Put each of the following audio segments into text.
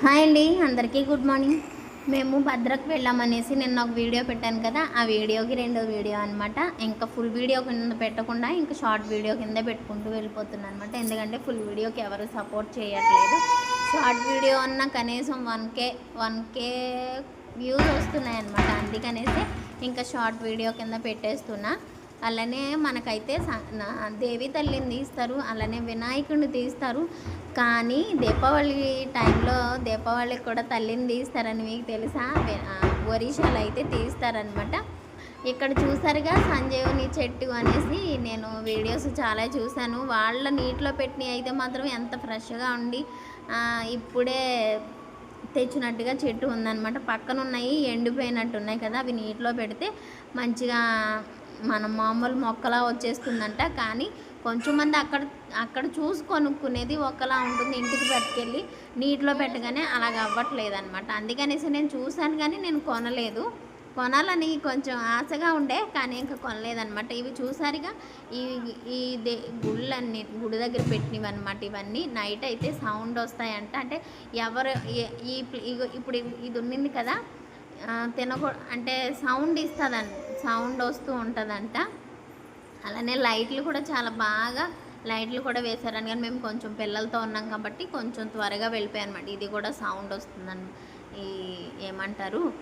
Hi అండి అందరికీ good morning. మేము భద్రకు వెళ్ళామనేసి నిన్న ఒక వీడియో పెట్టాను కదా ఆ వీడియోకి రెండో వీడియో అనమాట ఇంకా ఫుల్ వీడియో కింద పెట్టకుండా ఇంకా షార్ట్ వీడియో కింద పెట్టుకుంటూ వెళ్ళిపోతున్నాను అనమాట ఎందుకంటే ఫుల్ వీడియోకి ఎవరు సపోర్ట్ చేయట్లేదు. షార్ట్ వీడియో అన్న కనీసం one K one K views వస్తున్నాయి అనమాట అందుకనేసి ఇంకా షార్ట్ వీడియో కింద పెట్టేస్తున్నా. అలానే మనకైతే స- నా- దేవి తల్లిని తీస్తారు అలానే వినాయకుడిని తీస్తారు. కానీ దీపావళి టైంలో దీపావళికి కూడా తల్లిని తీస్తారని మీకు తెలుసా? వి- అయితే తీస్తారనమాట ఇక్కడ చూసారుగా సంజీవని చెట్టు అనేసి నేను వీడియోస్ చాలా చూశాను. వాళ్ళ నీటిలో పెట్టినవి అయితే మాత్రం ఎంత ఫ్రెష్గా ఉండి ఇప్పుడే తెచ్చినట్టుగా చెట్టు ఉందన్నమాట. పక్కన ఉన్నాయి ఎండిపోయినట్టు ఉన్నాయి కదా అవి నీటిలో పెడితే మంచిగా మన మామూలు మొక్కలా వచ్చేస్తుందంట కానీ కొంచెం మంది అక్కడ అక్కడ చూసి కొనుక్కునేది ఒకలా ఉంటుంది ఇంటికి పట్టుకెళ్ళి నీటిలో పెట్టగానే అలాగ అవ్వట్లేదు అనమాట అందుకనేసి నేను చూశాను కానీ నేను కొనలేదు. కొనాలని కొంచెం ఆశగా ఉండే కానీ ఇంకా కొనలేదనమాట ఇవి చూసారుగా ఈ ఈ దే గుళ్ళన్నీ గుడి దగ్గర పెట్టినవి అనమాట ఇవన్నీ. నైట్ అయితే సౌండ్ వస్తాయంట. అంటే ఎవరు ఈ ఇప్పుడు ఇది- ఉన్నింది కదా తినకూడదు తినకూ అంటే సౌండ్ ఇస్తుందంట. సౌండ్ వస్తూ ఉంటుందంట. అలానే లైట్లు కూడా చాలా బాగా లైట్లు కూడా వేశారని కానీ మేము కొంచెం పిల్లలతో ఉన్నాం కాబట్టి కొంచెం త్వరగా వెళ్ళిపోయాం అనమాట ఇది కూడా సౌండ్ వస్తుందని ఈ ఏమంటారు?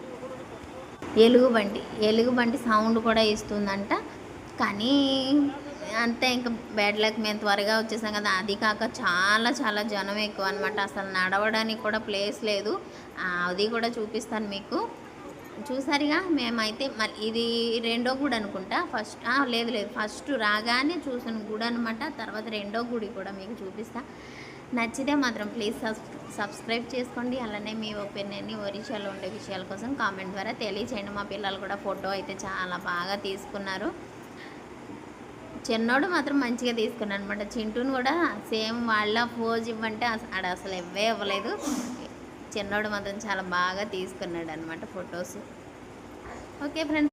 ఎలుగుబంటి ఎలుగుబంటి సౌండ్ కూడా ఇస్తుందంట. కానీ అంతే ఇంకా బ్యాడ్ లక్ మేము త్వరగా వచ్చేసాం కదా. అది కాక చాలా చాలా జనం ఎక్కువ అనమాట అసలు నడవడానికి కూడా ప్లేస్ లేదు. ఆ, అది కూడా చూపిస్తాను మీకు. చూసారుగా మేమైతే మరి ఇది రెండో గుడి అనుకుంటా. ఫస్ట్ లేదు లేదు. ఫస్ట్ రాగానే చూసిన గుడి అనమాట తర్వాత రెండో గుడి కూడా మీకు చూపిస్తా. నచ్చితే మాత్రం ప్లీజ్ సబ్స్క్రైబ్ చేసుకోండి. అలానే మీ ఒపీనియన్ని ఒరిషాలో ఉండే విషయాల కోసం కామెంట్ ద్వారా తెలియచేయండి. మా పిల్లలు కూడా ఫోటో అయితే చాలా బాగా తీసుకున్నారు. చిన్నోడు మాత్రం మంచిగా తీసుకున్నాను అనమాట చింటూను కూడా సేమ్ వాళ్ళ పోజ్ ఇవ్వంటే అసలు ఆడ అసలు ఇవ్వే ఇవ్వలేదు. చిన్నోడు మాత్రం చాలా బాగా తీసుకున్నాడు అనమాట ఫొటోస్. Okay friends.